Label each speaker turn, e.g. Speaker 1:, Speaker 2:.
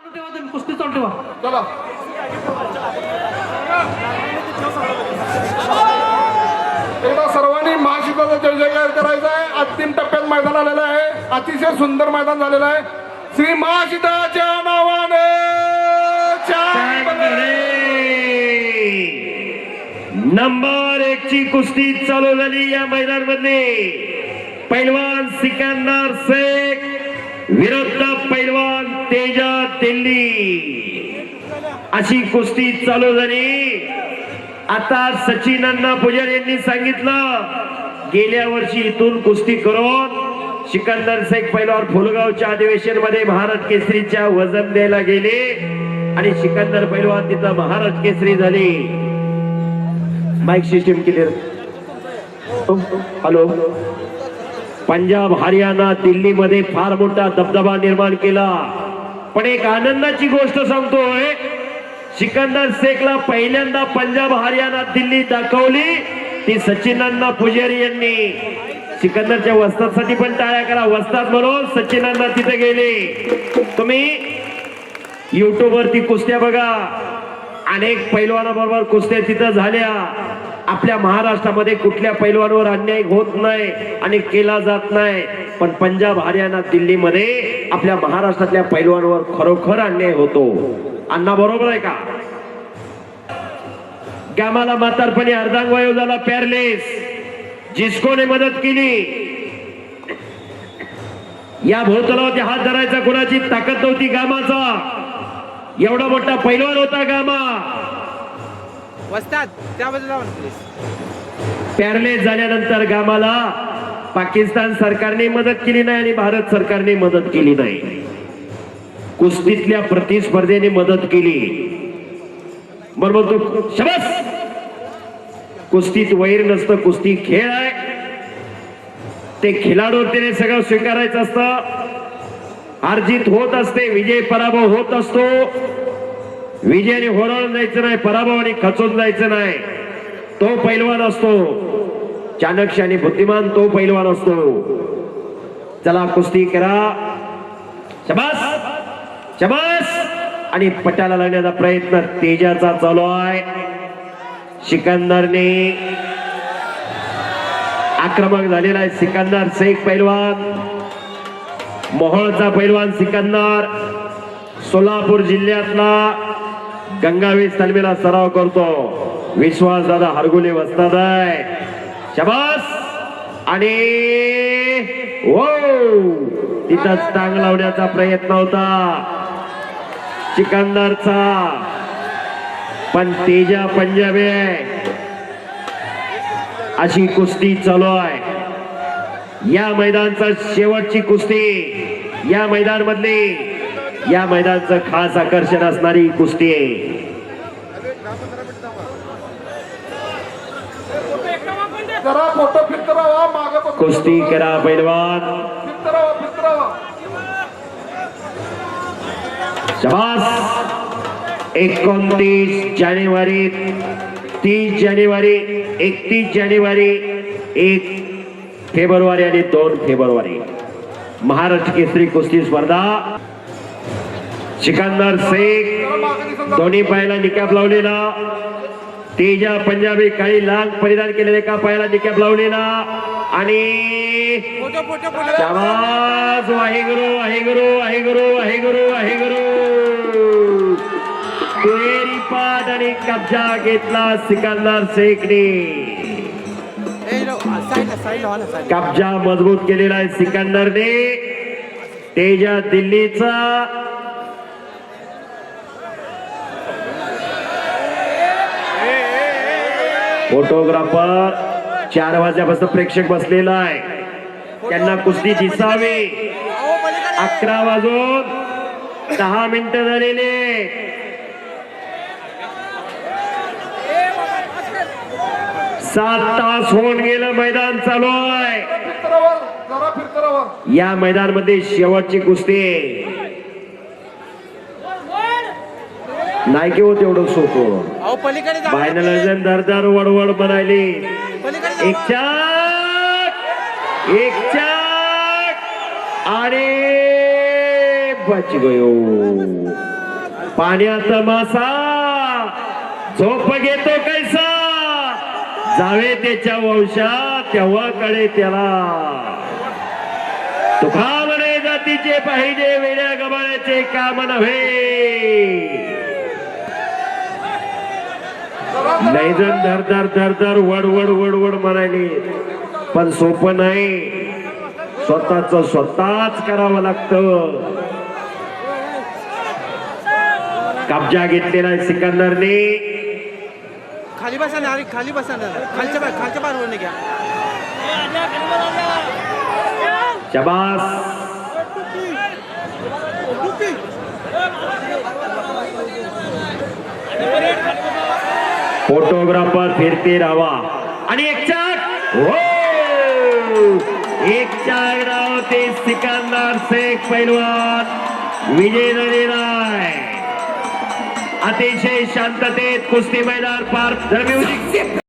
Speaker 1: चालू ठेवा तुम्ही कुस्ती चालू ठेवा.
Speaker 2: चला. एकदा सर्वांनी महाशिकाचा जय जयकार करायचा आहे. अंतिम टप्प्यात मैदान आलेलं आहे. अतिशय सुंदर मैदान झालेलं आहे. श्री महाशिताच्या नावाने.
Speaker 3: नंबर एक ची कुस्ती चालू झाली या मैदानमध्ये पैलवान सिकंदर शेख विरुद्ध पैलवान तेज दिल्ली. अशी कुस्ती चालू झाली. आता सचिन अण्णा पुजारी यांनी सांगितलं गेल्या वर्षी इथून कुस्ती करून सिकंदर शेख पहिल्यावर फुलगावच्या अधिवेशनमध्ये भारत केसरीच्या वजन द्यायला गेले आणि सिकंदर पैलवान तिथं महाराज केसरी झाली. Mic system clear hello Punjab Haryana दिल्लीमध्ये फार मोठा दबदबा निर्माण केला. पण एक आनंदाची गोष्ट सांगतोय. सिकंदर शेखला पहिल्यांदा पंजाब हरियाणा दिल्ली दाखवली. ती सचिनांना पुजारी यांनी. सिकंदरच्या वस्तादसाठी पण टाळ्या करा. वस्ताद म्हणून सचिनांना तिथे गेले. तुम्ही युट्यूब वरती कुस्त्या बघा. अनेक पैलवानाबरोबर कुस्त्या तिथं झाल्या. आपल्या महाराष्ट्रामध्ये कुठल्या पैलवानवर अन्याय होत नाही आणि केला जात नाही. पण पंजाब हरियाणा दिल्लीमध्ये आपल्या महाराष्ट्रातल्या पैलवानावर खरोखर अन्याय होतो. अण्णा बरोबर आहे का? गामाला म्हातारपणी अर्धांग वायू झाला पॅरलेस. जिस्कोने मदत केली. या भोवतलावरती हात धरायचा कुणाची ताकद नव्हती गामाचा. एवढा मोठा पैलवान होता गामा.
Speaker 4: वस्ताद त्याबद्दल.
Speaker 3: पॅरलेस झाल्यानंतर गामाला पाकिस्तान सरकारने मदत केली नाही आणि भारत सरकारने मदत केली नाही. कुस्तीतल्या प्रतिस्पर्धेने मदत केली. बरोबर तो शबस! कुस्तीत वैर नसतं कुस्ती खेळ आहे. ते खिलाडू त्याने सगळं स्वीकारायचं असतं. अर्जित होत असते विजय पराभव होत असतो. विजयाने होरळून जायचं नाही पराभवाने खचून जायचं नाही. तो पैलवान असतो. चाणक्य आणि बुद्धिमान तो पैलवान असतो. चला कुस्ती करा. शबास! शबास! आणि पटाला लागण्याचा प्रयत्न तेजाचा चालू आहे. सिकंदरने आक्रमक झालेला आहे सिकंदर शेख पैलवान. मोहोळचा पैलवान सिकंदर. सोलापूर जिल्ह्यातला गंगावीस तालमीला सराव करतो. विश्वास दादा हरगुले वस्ताद आहे. शबास! आणि हो तिथंच टांग लावण्याचा प्रयत्न होता. चिकंदरचा पण तेजा पंजाबी आहे. अशी कुस्ती चालू आहे. या मैदानचा शेवटची कुस्ती. या मैदान मधली या मैदानचं खास आकर्षण असणारी कुस्ती आहे.
Speaker 2: जरा फोटो मागे
Speaker 3: कुस्ती करा पैलवान. शबास. एकोणतीस जानेवारी तीस जानेवारी एकतीस जानेवारी एक फेब्रुवारी आणि दोन फेब्रुवारी. महाराष्ट्र केसरी कुस्ती स्पर्धा. सिकंदर शेख दोन्ही पायाला निकॅप लावलेला. तेजा पंजाबी काळी लाल परिधान केलेले एका पायाला निकॅप लावलेला आणि शाबास. वाहेगुरु वाहेगुरु वाहेगुरु वाहेगुरु वाहेगुरु. दुहेरी पाठ आणि कब्जा घेतला सिकंदर शेखने. कब्जा मजबूत केलेला आहे सिकंदरने. तेजा दिल्लीचा फोटोग्राफर चार वाजल्यापासून प्रेक्षक बसलेला आहे. त्यांना कुस्ती दिसावी. अकरा वाजून दहा मिनिटं झालेले. सात तास होऊन गेलं मैदान चालू आहे. या मैदानमध्ये शेवटची कुस्ती आहे. नाही की होत एवढं सोपं. फायनल दरदार वडवड बनायली.
Speaker 4: पलीकडे
Speaker 3: एक चाक एक चाक आणि बाची गयो. पाण्याचा मासा झोप घेतो कैसा. जावे त्याच्या वंशा तेव्हा कळे त्याला. तुका म्हणे जातीचे पाहिजे वेड्या गबाळ्याचे काम नव्हे. नाही जण धर धर धर धर वड वड वड वड म्हणाले. पण सोपं नाही. स्वतःच स्वतःच करावं लागतं. कब्जा घेतलेला आहे सिकंदरने.
Speaker 4: खाली बसा ना अरे खाली बसा ना. खालच्या खालच्या बाहेर घ्या.
Speaker 3: शबास. फोटोग्राफर फिरते रावा. आणि एक चार हो! एक चार राव ते सिकंदर शेख पैलवान. विजय नरे राय अतिशय शांततेत कुस्ती मैदान पार. म्युझिक